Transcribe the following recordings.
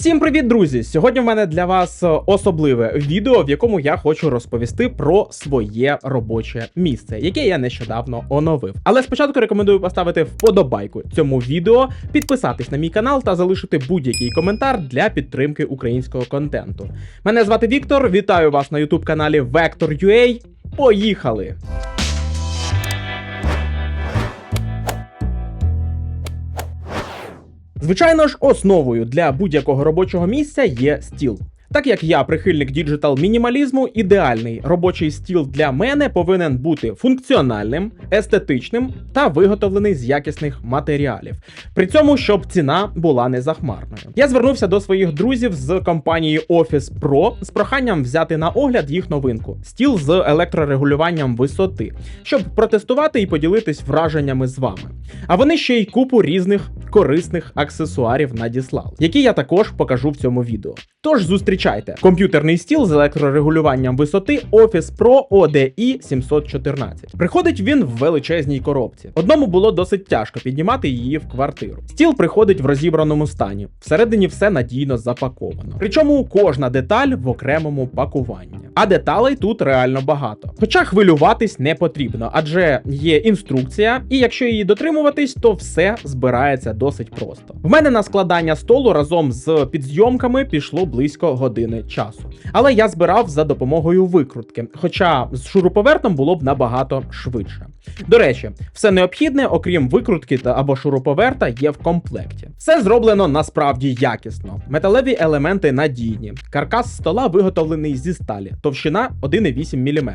Всім привіт, друзі! Сьогодні в мене для вас е, особливе відео, в якому я хочу розповісти про своє робоче місце, яке я нещодавно оновив. Але спочатку рекомендую поставити вподобайку цьому відео, підписатись на мій канал та залишити будь-який коментар для підтримки українського контенту. Мене звати Віктор. Вітаю вас на youtube каналі Vector.ua. Поїхали! Звичайно ж, основою для будь-якого робочого місця є стіл. Так як я прихильник діджитал мінімалізму, ідеальний робочий стіл для мене повинен бути функціональним, естетичним та виготовлений з якісних матеріалів. При цьому, щоб ціна була не захмарною. Я звернувся до своїх друзів з компанії Office Pro з проханням взяти на огляд їх новинку стіл з електрорегулюванням висоти, щоб протестувати і поділитись враженнями з вами. А вони ще й купу різних корисних аксесуарів надіслали, які я також покажу в цьому відео. Тож зустрічайте комп'ютерний стіл з електрорегулюванням висоти Office Pro ODI 714. Приходить він в величезній коробці. Одному було досить тяжко піднімати її в квартиру. Стіл приходить в розібраному стані. Всередині все надійно запаковано. Причому кожна деталь в окремому пакуванні. А деталей тут реально багато. Хоча хвилюватись не потрібно, адже є інструкція, і якщо її дотримуватись, то все збирається досить просто. В мене на складання столу разом з підзйомками пішло близько години часу. Але я збирав за допомогою викрутки, хоча з шуруповертом було б набагато швидше. До речі, все необхідне, окрім викрутки та або шуруповерта, є в комплекті. Все зроблено насправді якісно. Металеві елементи надійні. Каркас стола виготовлений зі сталі, товщина 1,8 мм.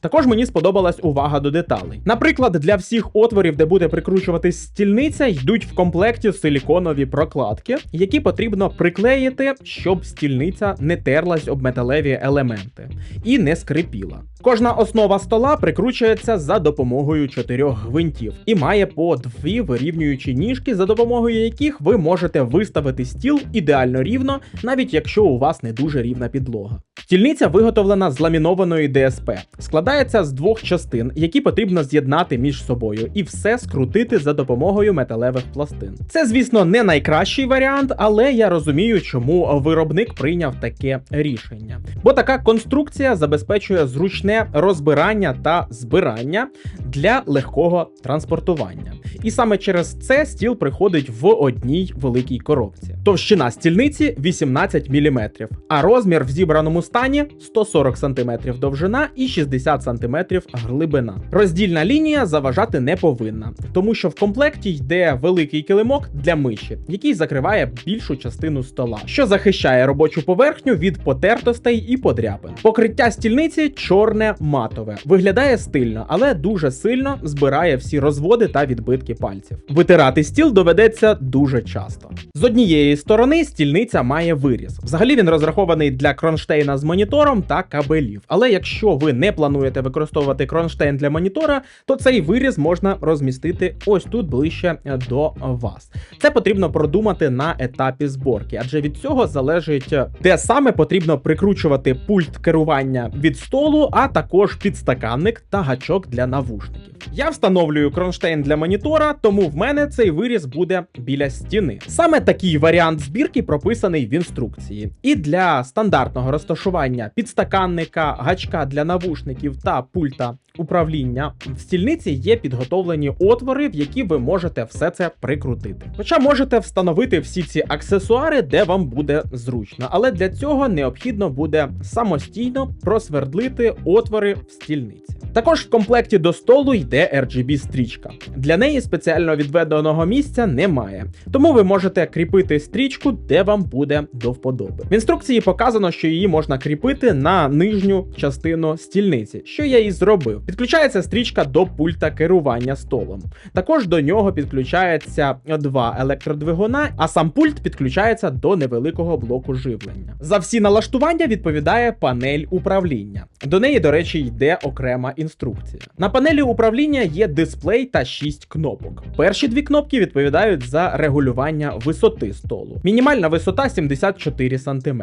Також мені сподобалась увага до деталей. Наприклад, для всіх отворів, де буде прикручуватись стільниця, йдуть в комплекті силіконові прокладки, які потрібно приклеїти, щоб стільниця не терлась об металеві елементи і не скрипіла. Кожна основа стола прикручується за допомогою чотирьох гвинтів і має по дві вирівнюючі ніжки, за допомогою яких ви можете виставити стіл ідеально рівно, навіть якщо у вас не дуже рівна підлога. Стільниця виготовлена з ламінованої ДСП, складається з двох частин, які потрібно з'єднати між собою, і все скрутити за допомогою металевих пластин. Це, звісно, не найкращий варіант, але я розумію, чому виробник прийняв таке рішення. Бо така конструкція забезпечує зручне розбирання та збирання для легкого транспортування. І саме через це стіл приходить в одній великій коробці. Товщина стільниці 18 мм, а розмір в зібраному стані 140 см довжина і 60 см глибина. Роздільна лінія заважати не повинна, тому що в комплекті йде великий килимок для миші, який закриває більшу частину стола, що захищає робочу поверхню від потертостей і подряпин. Покриття стільниці чорне матове, виглядає стильно, але дуже сильно збирає всі розводи та відбитки пальців. Витирати стіл доведеться дуже часто. З однієї сторони стільниця має виріз. Взагалі він розрахований для кронштейна з монітором та кабелів. Але якщо ви не плануєте використовувати кронштейн для монітора, то цей виріз можна розмістити ось тут ближче е, до вас. Це потрібно продумати на етапі зборки, адже від цього залежить е, де саме потрібно прикручувати пульт керування від столу, а також підстаканник та гачок для навушників. Я встановлюю кронштейн для монітора, тому в мене цей виріз буде біля стіни. Саме такий варіант збірки прописаний в інструкції. І для стандартного розташування підстаканника, гачка для навушників та пульта управління в стільниці є підготовлені отвори, в які ви можете все це прикрутити. Хоча можете встановити всі ці аксесуари, де вам буде зручно, але для цього необхідно буде самостійно просвердлити отвори в стільниці. Також в комплекті до столу йде RGB стрічка. Для неї спеціально відведеного місця немає, тому ви можете кріпити стрічку, де вам буде до вподоби. В інструкції показано, що її можна кріпити на нижню частину стільниці, що я і зробив. Підключається стрічка до пульта керування столом. Також до нього підключається два електродвигуна, а сам пульт підключається до невеликого блоку живлення. За всі налаштування відповідає панель управління. До неї, до речі, йде окрема інструкція. На панелі управління є дисплей та 6 кнопок. Перші дві кнопки відповідають за регулювання висоти столу. Мінімальна висота 74 см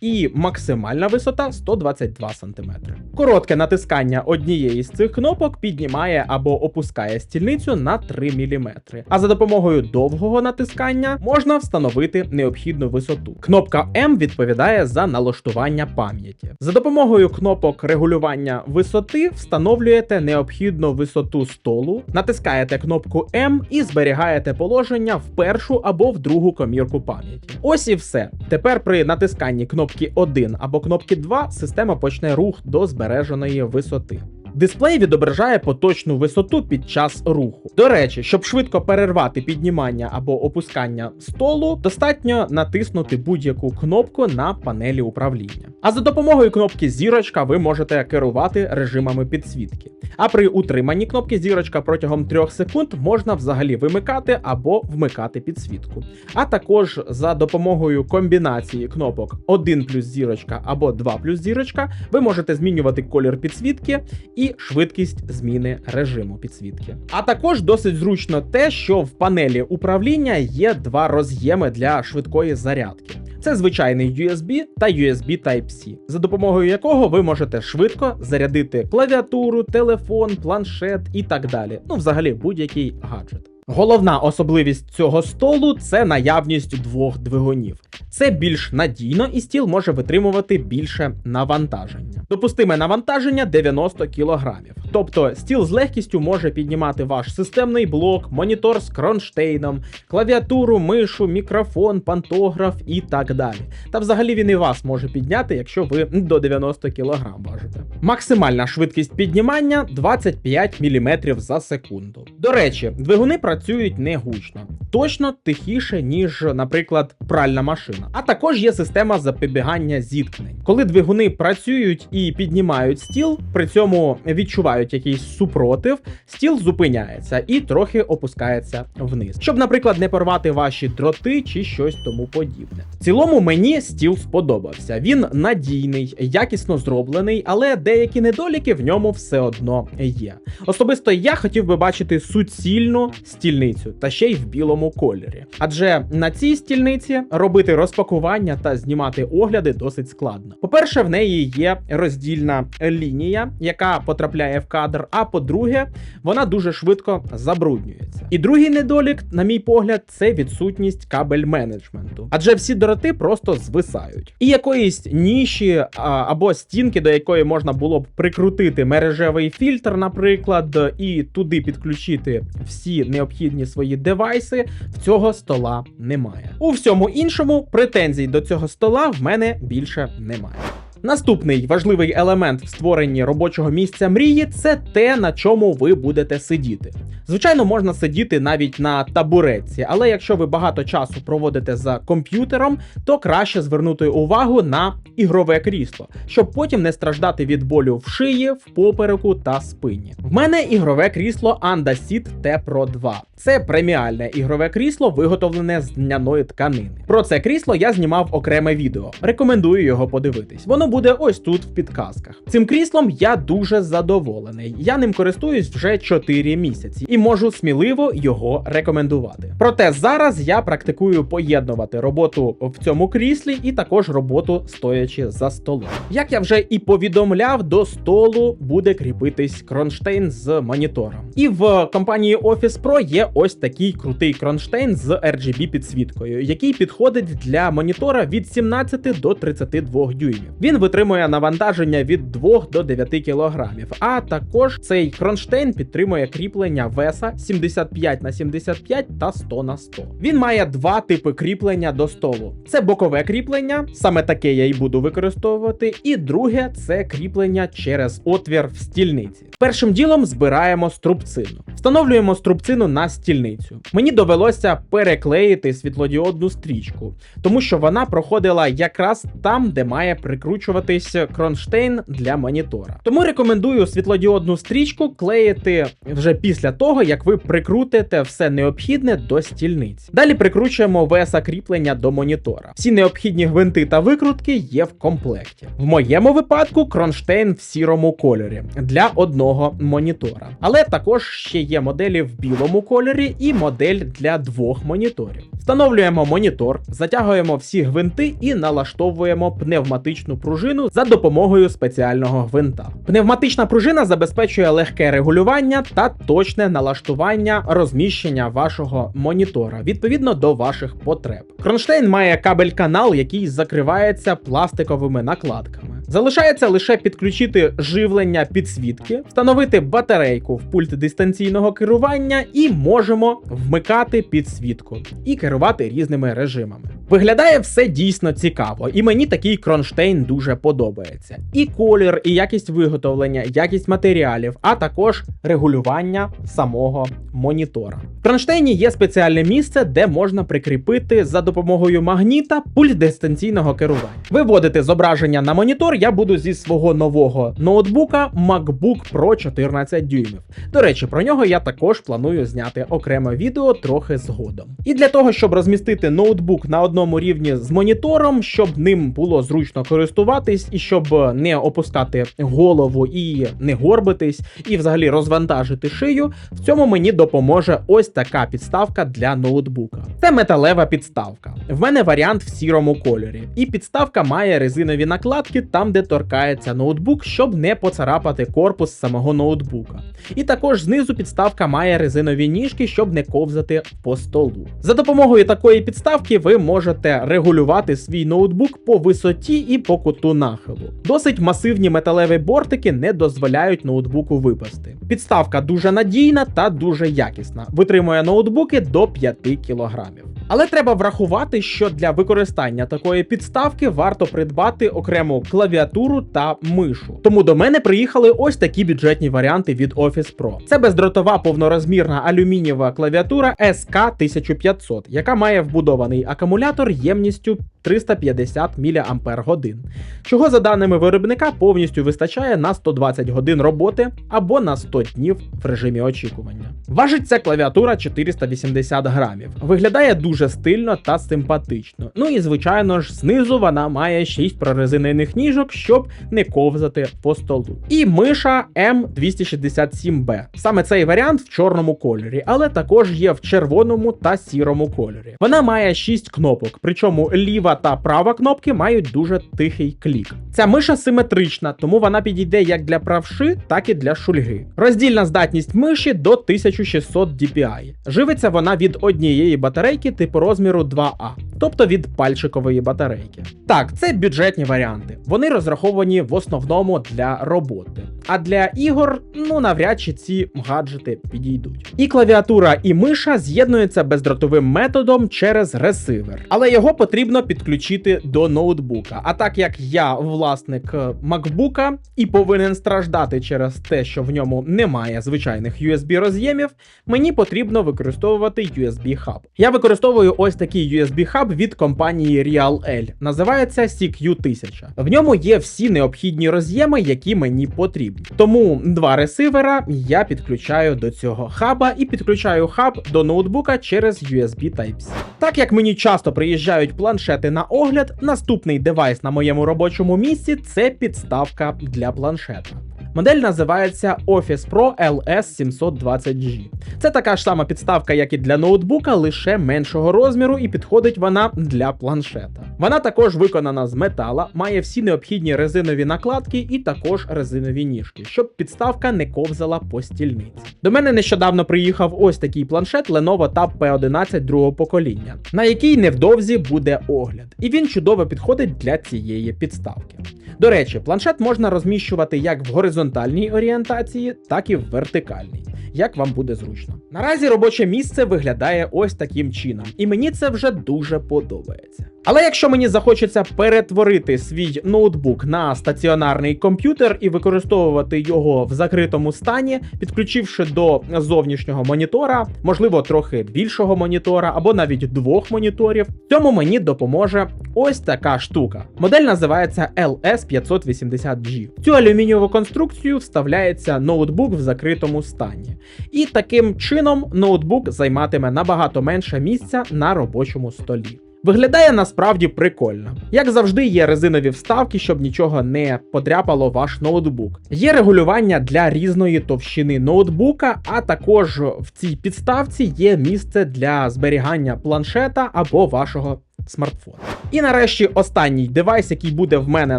і максимальна висота 122 см. Коротке натискання однієї з цих кнопок піднімає або опускає стільницю на 3 мм. А за допомогою довгого натискання можна встановити необхідну висоту. Кнопка М відповідає за налаштування пам'яті. За допомогою кнопок регулювання висоти встановлюєте необхідну висоту столу, натискаєте кнопку М і зберігаєте положення в першу або в другу комірку пам'яті. Ось і все. Тепер при натисканні кнопки 1 або кнопки 2 система почне рух до збереженої висоти. Дисплей відображає поточну висоту під час руху. До речі, щоб швидко перервати піднімання або опускання столу, достатньо натиснути будь-яку кнопку на панелі управління. А за допомогою кнопки зірочка ви можете керувати режимами підсвітки. А при утриманні кнопки зірочка протягом 3 секунд можна взагалі вимикати або вмикати підсвітку. А також за допомогою комбінації кнопок 1 плюс зірочка або 2 плюс зірочка ви можете змінювати колір підсвітки і швидкість зміни режиму підсвітки. А також досить зручно те, що в панелі управління є два роз'єми для швидкої зарядки. Це звичайний USB та USB Type-C, за допомогою якого ви можете швидко зарядити клавіатуру, телефон, планшет і так далі. Ну, взагалі, будь-який гаджет. Головна особливість цього столу це наявність двох двигунів. Це більш надійно і стіл може витримувати більше навантаження. Допустиме навантаження 90 кг. Тобто стіл з легкістю може піднімати ваш системний блок, монітор з кронштейном, клавіатуру, мишу, мікрофон, пантограф і так далі. Та взагалі він і вас може підняти, якщо ви до 90 кг важите. Максимальна швидкість піднімання 25 мм за секунду. До речі, двигуни працюють не гучно, точно тихіше, ніж, наприклад, пральна машина. А також є система запобігання зіткнень. Коли двигуни працюють і піднімають стіл, при цьому відчувають якийсь супротив, стіл зупиняється і трохи опускається вниз, щоб, наприклад, не порвати ваші дроти чи щось тому подібне. В цілому мені стіл сподобався. Він надійний, якісно зроблений, але деякі недоліки в ньому все одно є. Особисто я хотів би бачити суцільну стільницю та ще й в білому кольорі. Адже на цій стільниці робити розпакування та знімати огляди досить складно. По-перше, в неї є роздільна лінія, яка потрапляє в кадр. А по-друге, вона дуже швидко забруднюється. І другий недолік, на мій погляд, це відсутність кабель менеджменту, адже всі дроти просто звисають. І якоїсь ніші або стінки, до якої можна було б прикрутити мережевий фільтр, наприклад, і туди підключити всі необхідні свої девайси, в цього стола немає. У всьому іншому претензій до цього стола в мене більше немає. Наступний важливий елемент в створенні робочого місця мрії це те, на чому ви будете сидіти. Звичайно, можна сидіти навіть на табуретці, але якщо ви багато часу проводите за комп'ютером, то краще звернути увагу на ігрове крісло, щоб потім не страждати від болю в шиї, в попереку та спині. В мене ігрове крісло Andasit T Pro 2. Це преміальне ігрове крісло, виготовлене з льняної тканини. Про це крісло я знімав окреме відео. Рекомендую його подивитись. Воно буде ось тут в підказках. Цим кріслом я дуже задоволений. Я ним користуюсь вже 4 місяці і можу сміливо його рекомендувати. Проте зараз я практикую поєднувати роботу в цьому кріслі і також роботу стоячи за столом. Як я вже і повідомляв, до столу буде кріпитись кронштейн з монітором. І в компанії Office Pro є ось такий крутий кронштейн з RGB підсвіткою, який підходить для монітора від 17 до 32 дюймів. Він витримує навантаження від 2 до 9 кг. А також цей кронштейн підтримує кріплення веса 75 на 75 та 100 на 100. Він має два типи кріплення до столу: це бокове кріплення, саме таке я і буду використовувати. І друге це кріплення через отвір в стільниці. Першим ділом збираємо струбцину. Встановлюємо струбцину на стільницю. Мені довелося переклеїти світлодіодну стрічку, тому що вона проходила якраз там, де має прикручувати розміщуватись кронштейн для монітора. Тому рекомендую світлодіодну стрічку клеїти вже після того, як ви прикрутите все необхідне до стільниць. Далі прикручуємо VSA кріплення до монітора. Всі необхідні гвинти та викрутки є в комплекті. В моєму випадку кронштейн в сірому кольорі для одного монітора. Але також ще є моделі в білому кольорі і модель для двох моніторів. Встановлюємо монітор, затягуємо всі гвинти і налаштовуємо пневматичну пружину за допомогою спеціального гвинта. Пневматична пружина забезпечує легке регулювання та точне налаштування розміщення вашого монітора відповідно до ваших потреб. Кронштейн має кабель-канал, який закривається пластиковими накладками. Залишається лише підключити живлення підсвітки, встановити батарейку в пульт дистанційного керування і можемо вмикати підсвітку і керувати різними режимами. Виглядає все дійсно цікаво, і мені такий кронштейн дуже подобається. І колір, і якість виготовлення, якість матеріалів, а також регулювання самого монітора. В кронштейні є спеціальне місце, де можна прикріпити за допомогою магніта пульт дистанційного керування. Виводити зображення на монітор я буду зі свого нового ноутбука MacBook Pro 14 дюймів. До речі, про нього я також планую зняти окреме відео трохи згодом. І для того, щоб розмістити ноутбук на одному рівні з монітором, щоб ним було зручно користуватись і щоб не опускати голову і не горбитись, і взагалі розвантажити шию, в цьому мені допоможе ось така підставка для ноутбука. Це металева підставка. В мене варіант в сірому кольорі, і підставка має резинові накладки там, де торкається ноутбук, щоб не поцарапати корпус самого ноутбука. І також знизу підставка має резинові ніжки, щоб не ковзати по столу. За допомогою такої підставки ви можете регулювати свій ноутбук по висоті і по куту нахилу. Досить масивні металеві бортики не дозволяють ноутбуку випасти. Підставка дуже надійна та дуже якісна, витримує ноутбуки до 5 кг. Але треба врахувати, що для використання такої підставки варто придбати окрему клавіатуру та мишу. Тому до мене приїхали ось такі бюджетні варіанти від Office Pro. Це бездротова повнорозмірна алюмінієва клавіатура SK1500, яка має вбудований акумулятор ємністю 350 мАч, чого за даними виробника повністю вистачає на 120 годин роботи або на 100 днів в режимі очікування. Важить ця клавіатура 480 грамів. Виглядає дуже стильно та симпатично. Ну і звичайно ж, знизу вона має 6 прорезинених ніжок, щоб не ковзати по столу. І миша M267B. Саме цей варіант в чорному кольорі, але також є в червоному та сірому кольорі. Вона має 6 кнопок, причому ліва та права кнопки мають дуже тихий клік. Ця миша симетрична, тому вона підійде як для правши, так і для шульги. Роздільна здатність миші до 1600 DPI. Живиться вона від однієї батарейки типу розміру 2А, тобто від пальчикової батарейки. Так, це бюджетні варіанти. Вони розраховані в основному для роботи. А для ігор, ну навряд чи ці гаджети підійдуть. І клавіатура, і миша з'єднуються бездротовим методом через ресивер, але його потрібно підключити до ноутбука. А так як я власник е, MacBook і повинен страждати через те, що в ньому немає звичайних USB роз'ємів, мені потрібно використовувати USB хаб. Я використовую ось такий USB хаб від компанії RealL. Називається CQ1000. В ньому є всі необхідні роз'єми, які мені потрібні. Тому два ресивера я підключаю до цього хаба і підключаю хаб до ноутбука через USB Type-C. Так як мені часто приїжджають планшети на огляд, наступний девайс на моєму робочому місці це підставка для планшета. Модель називається Office Pro LS720G. Це така ж сама підставка, як і для ноутбука, лише меншого розміру, і підходить вона для планшета. Вона також виконана з метала, має всі необхідні резинові накладки і також резинові ніжки, щоб підставка не ковзала по стільниці. До мене нещодавно приїхав ось такий планшет Lenovo Tab P11 другого покоління, на який невдовзі буде огляд, і він чудово підходить для цієї підставки. До речі, планшет можна розміщувати як в горизонтальній орієнтації, так і в вертикальній, як вам буде зручно. Наразі робоче місце виглядає ось таким чином, і мені це вже дуже подобається. Але якщо мені захочеться перетворити свій ноутбук на стаціонарний комп'ютер і використовувати його в закритому стані, підключивши до зовнішнього монітора, можливо, трохи більшого монітора або навіть двох моніторів, цьому мені допоможе ось така штука. Модель називається LS580G. В цю алюмінієву конструкцію вставляється ноутбук в закритому стані. І таким чином ноутбук займатиме набагато менше місця на робочому столі. Виглядає насправді прикольно. Як завжди, є резинові вставки, щоб нічого не подряпало ваш ноутбук. Є регулювання для різної товщини ноутбука, а також в цій підставці є місце для зберігання планшета або вашого смартфона. І нарешті останній девайс, який буде в мене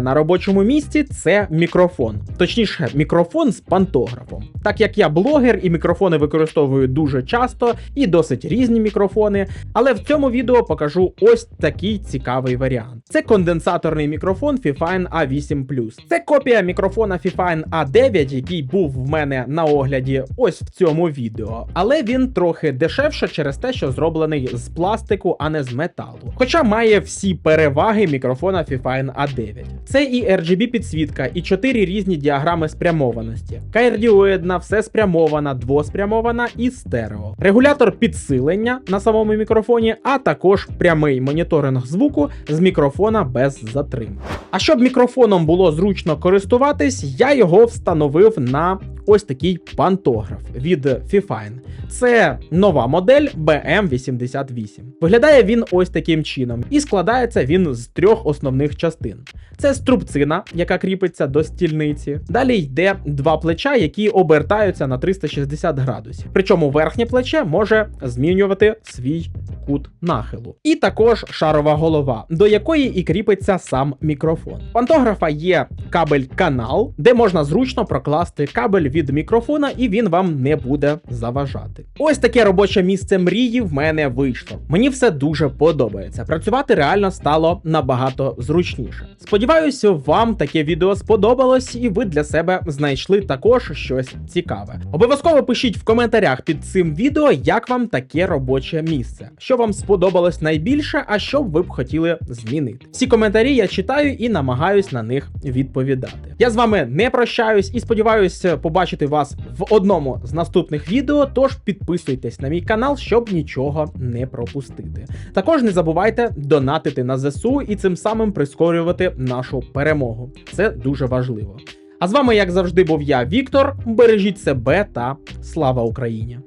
на робочому місці, це мікрофон. Точніше, мікрофон з пантографом. Так як я блогер і мікрофони використовую дуже часто, і досить різні мікрофони. Але в цьому відео покажу ось такий цікавий варіант. Це конденсаторний мікрофон Fifine A8 Це копія мікрофона Fifine A9, який був в мене на огляді ось в цьому відео. Але він трохи дешевше через те, що зроблений з пластику, а не з металу. Хоча має всі переваги мікрофона Fifine A9. Це і RGB підсвітка, і чотири різні діаграми спрямованості. Кардіоїдна, все спрямована, двоспрямована і стерео. Регулятор підсилення на самому мікрофоні, а також прямий моніторинг звуку з мікрофона без затримки. А щоб мікрофоном було зручно користуватись, я його встановив на ось такий пантограф від Fifine. Це нова модель BM88. Виглядає він ось таким чином, і складається він з трьох основних частин. Це струбцина, яка кріпиться до стільниці. Далі йде два плеча, які обертаються на 360 градусів. Причому верхнє плече може змінювати свій кут нахилу. І також шарова голова, до якої і кріпиться сам мікрофон. Пантографа є кабель-канал, де можна зручно прокласти кабель від мікрофона, і він вам не буде заважати. Ось таке робоче місце мрії в мене вийшло. Мені все дуже подобається. Працювати реально стало набагато зручніше. Сподіваюся, вам таке відео сподобалось, і ви для себе знайшли також щось цікаве. Обов'язково пишіть в коментарях під цим відео, як вам таке робоче місце, що вам сподобалось найбільше, а що ви б хотіли змінити. Всі коментарі я читаю і намагаюсь на них відповідати. Я з вами не прощаюсь і сподіваюся побачити вас в одному з наступних відео. Тож підписуйтесь на мій канал, щоб нічого не пропустити. Також не забувайте донатити на ЗСУ і цим самим прискорювати нашу перемогу. Це дуже важливо. А з вами, як завжди, був я, Віктор. Бережіть себе та слава Україні!